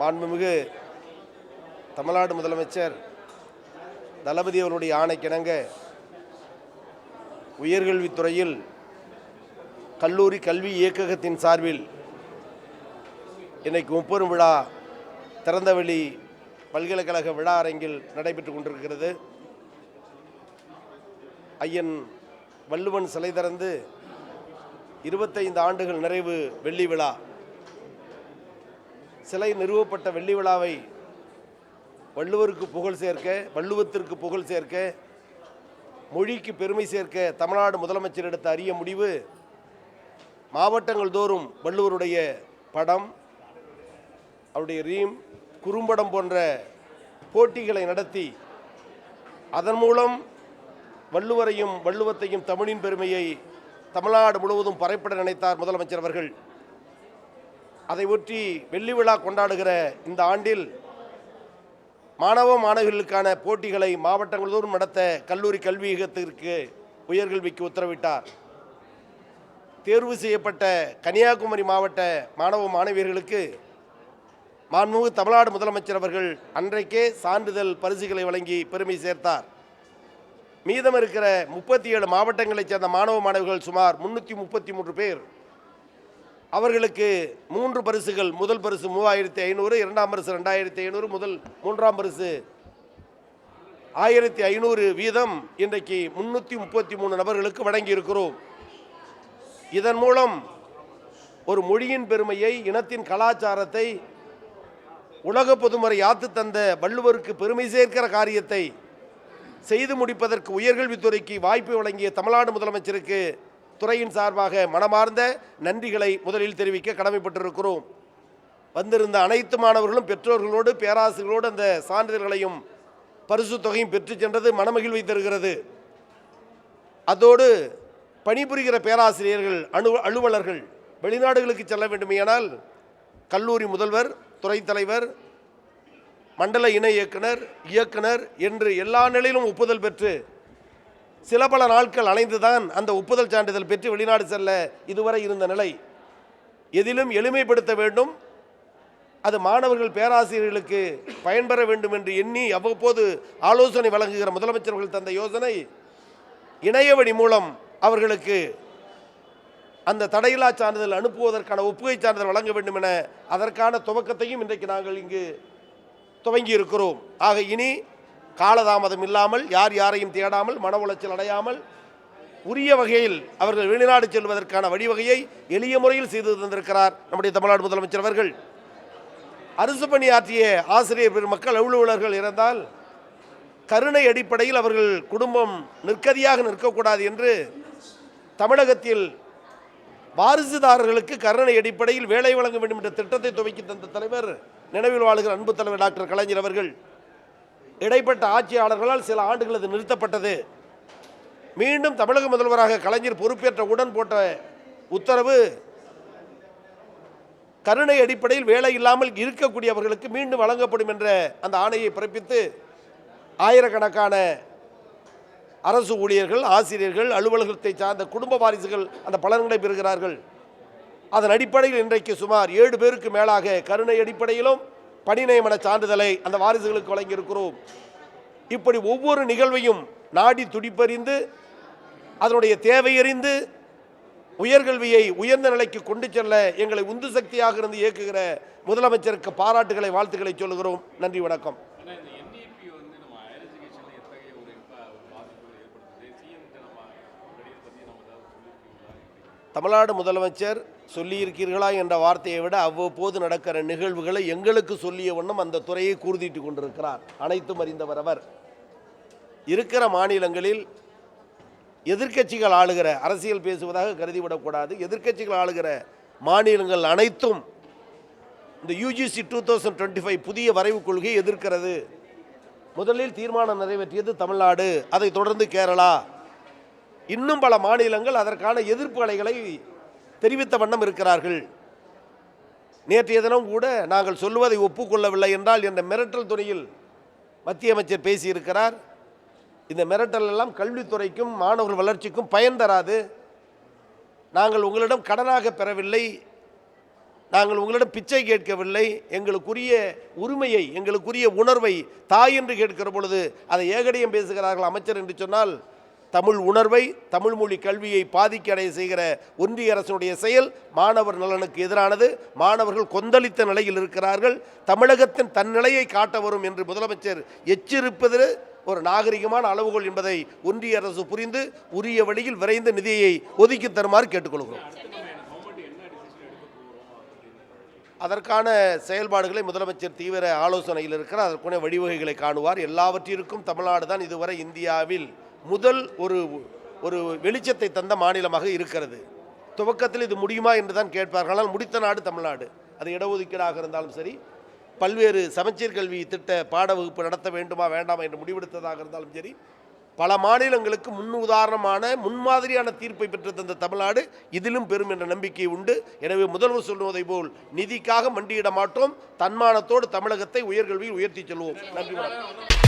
மாண்புமிகு தமிழ்நாடு முதலமைச்சர் தளபதி அவருடைய ஆணைக்கிணங்க உயர்கல்வித்துறையில் கல்லூரி கல்வி இயக்ககத்தின் சார்பில் இன்னைக்கு முப்பெரும் விழா திறந்தவெளி பல்கலைக்கழக விழா அரங்கில் நடைபெற்று கொண்டிருக்கிறது. ஐயன் வள்ளுவன் சிலை திறந்து இருபத்தைந்து ஆண்டுகள் நிறைவு வெள்ளி விழா. சிலை நிறுவப்பட்ட வெள்ளி விழாவை வள்ளுவருக்கு புகழ் சேர்க்க வள்ளுவத்திற்கு புகழ் சேர்க்க மொழிக்கு பெருமை சேர்க்க தமிழ்நாடு முதலமைச்சர் எடுத்த அரிய முடிவு. மாவட்டங்கள் தோறும் வள்ளுவருடைய படம் அவருடைய ரீம் குறும்படம் போன்ற போட்டிகளை நடத்தி அதன் மூலம் வள்ளுவரையும் வள்ளுவத்தையும் தமிழின் பெருமையை தமிழ்நாடு முழுவதும் பறைப்பட நினைத்தார் முதலமைச்சர் அவர்கள். அதை ஒட்டி வெள்ளி விழா கொண்டாடுகிற இந்த ஆண்டில் மாணவ மாணவிகளுக்கான போட்டிகளை மாவட்டங்கள் தோறும் நடத்த கல்லூரி கல்வியகத்திற்கு உயர்கல்விக்கு உத்தரவிட்டார். தேர்வு செய்யப்பட்ட கன்னியாகுமரி மாவட்ட மாணவ மாணவியர்களுக்கு மாண்புமிகு தமிழ்நாடு முதலமைச்சர் அவர்கள் அன்றைக்கே சான்றிதழ் பரிசுகளை வழங்கி பெருமை சேர்த்தார். மீதம் இருக்கிற முப்பத்தி ஏழு மாவட்டங்களைச் சேர்ந்த மாணவ மாணவிகள் சுமார் முன்னூற்றி முப்பத்தி மூன்று பேர் அவர்களுக்கு மூன்று பரிசுகள். முதல் பரிசு மூவாயிரத்தி ஐநூறு இரண்டாம் பரிசு ரெண்டாயிரத்தி ஐநூறு முதல் மூன்றாம் பரிசு ஆயிரத்தி ஐநூறு வீதம் இன்றைக்கு முன்னூற்றி முப்பத்தி மூணு நபர்களுக்கு வழங்கியிருக்கிறோம். இதன் மூலம் ஒரு மொழியின் பெருமையை இனத்தின் கலாச்சாரத்தை உலக பொதுமறை யாத்து தந்த வள்ளுவருக்கு பெருமை சேர்க்கிற காரியத்தை செய்து முடிப்பதற்கு உயர்கல்வித்துறைக்கு வாய்ப்பு வழங்கிய தமிழ்நாடு முதலமைச்சருக்கு துறையின் சார்பாக மனமார்ந்த நன்றிகளை முதலில் தெரிவிக்க கடமைப்பட்டிருக்கிறோம். வந்திருந்த அனைத்து மாணவர்களும் பெற்றோர்களோடு பேராசிரியர்களோடு அந்த சான்றிதழ்களையும் பரிசு தொகையும் பெற்று சென்றது மனமகிழ்வை தருகிறது. அதோடு பணிபுரிகிற பேராசிரியர்கள் அணு அலுவலர்கள் வெளிநாடுகளுக்கு செல்ல வேண்டுமேயானால் கல்லூரி முதல்வர் துறை தலைவர் மண்டல இணை இயக்குனர் இயக்குனர் என்று எல்லா நிலையிலும் ஒப்புதல் பெற்று சில பல நாட்கள் அலைந்துதான் அந்த ஒப்புதல் சான்றிதழ் பெற்று வெளிநாடு செல்ல இதுவரை இருந்த நிலை. எதிலும் எளிமைப்படுத்த வேண்டும். அது மாணவர்கள் பேராசிரியர்களுக்கு பயன்பெற வேண்டும் என்று எண்ணி அவ்வப்போது ஆலோசனை வழங்குகிற முதலமைச்சர்கள் தந்த யோசனை இணையவழி மூலம் அவர்களுக்கு அந்த தடையில்லா சான்றிதழ் அனுப்புவதற்கான ஒப்புகை சான்றிதழ் வழங்க வேண்டும் என அதற்கான துவக்கத்தையும் இன்றைக்கு நாங்கள் இங்கு துவங்கி இருக்கிறோம் ஆக இனி காலதாமதம் இல்லாமல் யார் யாரையும் தேடாமல் மன உளைச்சல் அடையாமல் உரிய வகையில் அவர்கள் வெளிநாடு செல்வதற்கான வழிவகையை எளிய முறையில் செய்து தந்திருக்கிறார் நம்முடைய தமிழ்நாடு முதலமைச்சர் அவர்கள். அரசு பணியாற்றிய ஆசிரியர் பெருமக்கள் அலுவலர்கள் இருந்தால் கருணை அடிப்படையில் அவர்கள் குடும்பம் நிற்கதியாக நிற்கக்கூடாது என்று தமிழகத்தில் வாரிசுதாரர்களுக்கு கருணை அடிப்படையில் வேலை வழங்க வேண்டும் என்ற திட்டத்தை துவக்கி தந்த தலைவர் நினைவில் வாழ்கிற அன்பு தலைவர் டாக்டர் கலைஞர் அவர்கள். இடைப்பட்ட ஆட்சியாளர்களால் சில ஆண்டுகள் அது நிறுத்தப்பட்டது. மீண்டும் தமிழக முதல்வராக கலைஞர் பொறுப்பேற்ற உடன் போட்ட உத்தரவு கருணை அடிப்படையில் வேலை இல்லாமல் இருக்கக்கூடியவர்களுக்கு மீண்டும் வழங்கப்படும் என்ற அந்த ஆணையை பிறப்பித்து ஆயிரக்கணக்கான அரசு ஊழியர்கள் ஆசிரியர்கள் அலுவலகத்தை சார்ந்த குடும்ப வாரிசுகள் அந்த பலன்களை பெறுகிறார்கள். அதன் அடிப்படையில் இன்றைக்கு சுமார் ஏழு பேருக்கு மேலாக கருணை அடிப்படையிலும் பணி நியமன சான்றிதழை அந்த வாரிசுகளுக்கு வழங்கியிருக்கிறோம். இப்படி ஒவ்வொரு நிகழ்வையும் நாடி துடிப்பறிந்து அதனுடைய தேவையறிந்து உயர்கல்வியை உயர்ந்த நிலைக்கு கொண்டு செல்ல எங்களை உந்து சக்தியாக இருந்து இயக்குகிற முதலமைச்சருக்கு பாராட்டுகளை வாழ்த்துக்களை சொல்லுகிறோம். நன்றி வணக்கம். தமிழ்நாடு முதலமைச்சர் சொல்லியிருக்கிறீர்களா என்ற வார்த்தையை விட அவ்வப்போது நடக்கிற நிகழ்வுகளை எங்களுக்கு சொல்லிய வண்ணம் அந்த துறையை கூர்திட்டு கொண்டிருக்கிறார். அனைத்தும் அறிந்தவர் அவர். இருக்கிற மாநிலங்களில் எதிர்க்கட்சிகள் ஆளுகிற அரசியல் பேசுவதாக கருதிவிடக்கூடாது. எதிர்க்கட்சிகள் ஆளுகிற மாநிலங்கள் அனைத்தும் இந்த UGC two thousand twenty five புதிய வரைவு கொள்கையை எதிர்க்கிறது. முதலில் தீர்மானம் நிறைவேற்றியது தமிழ்நாடு. அதைத் தொடர்ந்து கேரளா. இன்னும் பல மாநிலங்கள் அதற்கான எதிர்ப்பு அலைகளை தெரிவித்த வண்ணம் இருக்கிறார்கள். நேற்றைய தினம் கூட நாங்கள் சொல்லுவதை ஒப்புக்கொள்ளவில்லை என்றால் என்ற மிரட்டல் துறையில் மத்திய அமைச்சர் பேசியிருக்கிறார். இந்த மிரட்டல் எல்லாம் கல்வித்துறைக்கும் மாணவர் வளர்ச்சிக்கும் பயன் தராது. நாங்கள் உங்களிடம் கடனாக பெறவில்லை. நாங்கள் உங்களிடம் பிச்சை கேட்கவில்லை. எங்களுக்குரிய உரிமையை எங்களுக்குரிய உணர்வை தாய் என்று கேட்கிற பொழுது அதை ஏகடையும் பேசுகிறார்கள் அமைச்சர் என்று சொன்னால் தமிழ் உணர்வை தமிழ் மொழி கல்வியை பாதிக்கடைய செய்கிற ஒன்றிய அரசினுடைய செயல் மாணவர் நலனுக்கு எதிரானது. மாணவர்கள் கொந்தளித்த நிலையில் இருக்கிறார்கள். தமிழகத்தின் தன்னிலையை காட்ட வரும் என்று முதலமைச்சர் எச்சரிப்பது ஒரு நாகரிகமான அளவுகோல் என்பதை ஒன்றிய அரசு புரிந்து உரிய வழியில் விரைந்து நிதியை ஒதுக்கி தருமாறு கேட்டுக்கொள்கிறோம். அதற்கான செயல்பாடுகளை முதலமைச்சர் தீவிர ஆலோசனையில் இருக்கிறார். அதற்குரிய வழிவகைகளை காணுவார். எல்லாவற்றிற்கும் தமிழ்நாடு தான் இதுவரை இந்தியாவில் முதல் ஒரு ஒரு வெளிச்சத்தை தந்த மாநிலமாக இருக்கிறது. துவக்கத்தில் இது முடியுமா என்று தான் கேட்பார்கள். ஆனால் முடித்த நாடு தமிழ்நாடு. அது இடஒதுக்கீடாக இருந்தாலும் சரி பல்வேறு சமச்சீர் கல்வி திட்ட பாட வகுப்பு நடத்த வேண்டுமா வேண்டாமா என்று முடிவெடுத்ததாக இருந்தாலும் சரி பல மாநிலங்களுக்கு முன் உதாரணமான முன்மாதிரியான தீர்ப்பை பெற்று தந்த தமிழ்நாடு இதிலும் பெறும் என்ற நம்பிக்கை உண்டு. எனவே முதல்வர் சொல்லுவதை போல் நிதிக்காக மண்டியிட மாட்டோம். தன்மானத்தோடு தமிழகத்தை உயர்கல்வியில் உயர்த்தி செல்வோம். நன்றி